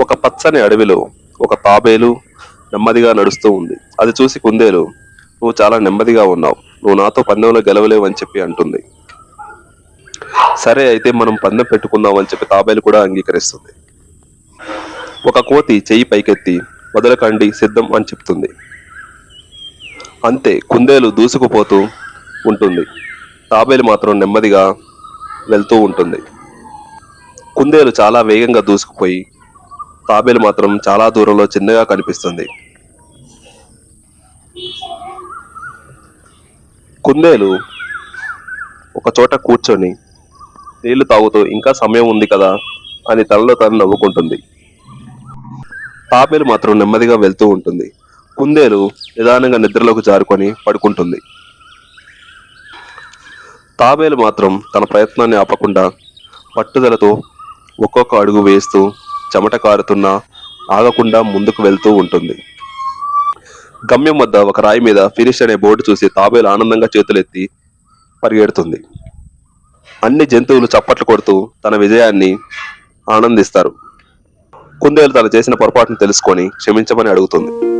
ఒక పచ్చని అడవిలో ఒక తాబేలు నెమ్మదిగా నడుస్తూ ఉంది. అది చూసి కుందేలు నువ్వు చాలా నెమ్మదిగా ఉన్నావు. నువ్వు నాతో పందెంలో గెలవలేవు అని చెప్పి అంటుంది. సరే అయితే మనం పందెం పెట్టుకుందాం అని చెప్పి తాబేలు కూడా అంగీకరిస్తుంది. ఒక కోతి చెయ్యి పైకెత్తి వదలకండి సిద్ధం అని చెప్తుంది. అంతే కుందేలు దూసుకుపోతూ ఉంటుంది. తాబేలు మాత్రం నెమ్మదిగా వెళ్తూ ఉంటుంది. కుందేలు చాలా వేగంగా దూసుకుపోయి తాబేలు మాత్రం చాలా దూరంలో చిన్నగా కనిపిస్తుంది. కుందేలు ఒక చోట కూర్చొని నీళ్ళు తాగుతూ ఇంకా సమయం ఉంది కదా అని తనలో తను నవ్వుకుంటుంది. తాబేలు మాత్రం నెమ్మదిగా వెళ్తూ ఉంటుంది. కుందేలు నిదానంగా నిద్రలోకి జారుకొని పడుకుంటుంది. తాబేలు మాత్రం తన ప్రయత్నాన్ని ఆపకుండా పట్టుదలతో ఒక్కొక్క అడుగు వేస్తూ చెమట కారుతున్నా ఆగకుండా ముందుకు వెళ్తూ ఉంటుంది. గమ్యం వద్ద ఒక రాయి మీద ఫినిష్ అనే బోర్డు చూసి తాబేలు ఆనందంగా చేతులెత్తి పరిగెడుతుంది. అన్ని జంతువులు చప్పట్లు కొడుతూ తన విజయాన్ని ఆనందిస్తారు. కుందేలు తను చేసిన పొరపాటును తెలుసుకొని క్షమించమని అడుగుతుంది.